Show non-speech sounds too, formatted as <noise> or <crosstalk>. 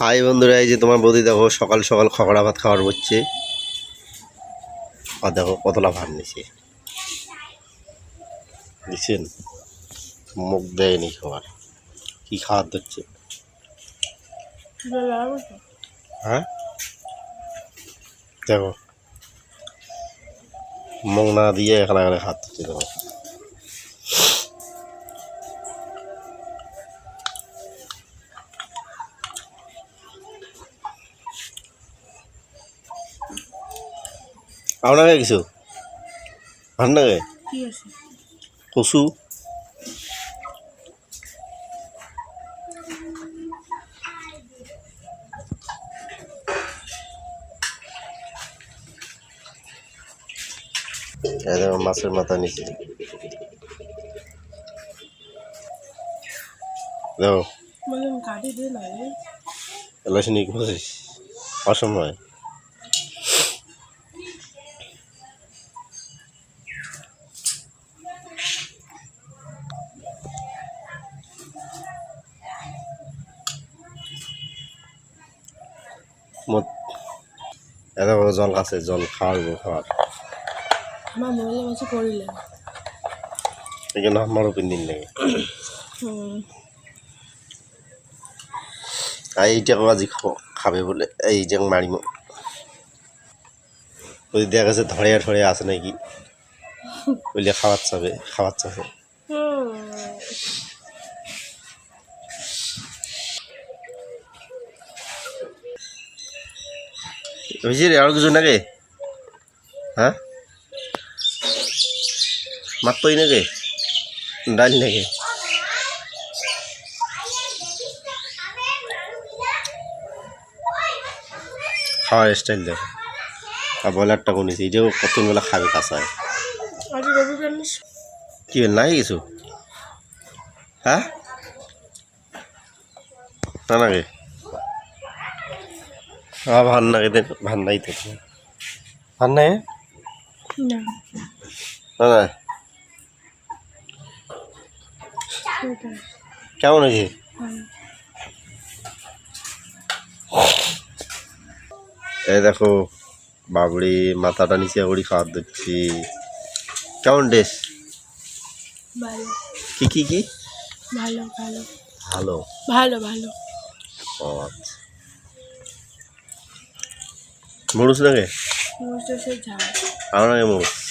High বন্ধুরা, এই যে তোমার বৌদি, দেখো, সকাল সকাল খকড়া ভাত খাওয়ার হচ্ছে আর দেখো কতলা ভাত নিছে দিচ্ছেন মুখ দেয়নি খাবার। কি খাওয়ার দিচ্ছে হ্যাঁ? দেখো। মুখ না দিয়ে এখানে এখানে হাত দিচ্ছে দেখো। আপনাকে কিছু? ভালো লাগে কচু? মাছের মাথা নিচে। দেখো অসময় মত- এত বড় জল আছে জল খাওয়াবো খাওয়ার। আমার মোবাইলে মাঝে পড়িলে। এই জন্য আমারও পিন্দিন লাগে। আর এইটাকে আজি খাব- খাবে বলে এই যে মারিম। ওই দেখা গেছে ধরে ধরে আছে নাকি? <laughs> বলে খাওয়ার চাবে খাওয়ার চাবে হয়েছে রে আর কিছু নাকি? হ্যাঁ? মাত্রই নাকি? ডাল নাকি? খাওয়ার স্টাইল দেখো। আর ব্রয়লারটা কোনিছে এটাও বেলা খাবে কাঁচায় কি নাই কিছু? হ্যাঁ? না নাকি? হ্যাঁ ভালো দে ভালো নাই তো ভালো নাই? না। না কেমন হয়েছে হুম। এই দেখো বাবড়ি মাথাটা নিচে করি খাওয়ার দিচ্ছি কেমন ড্রেস? ভালো। কি কি কি? ভালো ভালো। ভালো। ভালো ভালো। ও আচ্ছা। মরুস নাকি? আমার নাকি মরুস।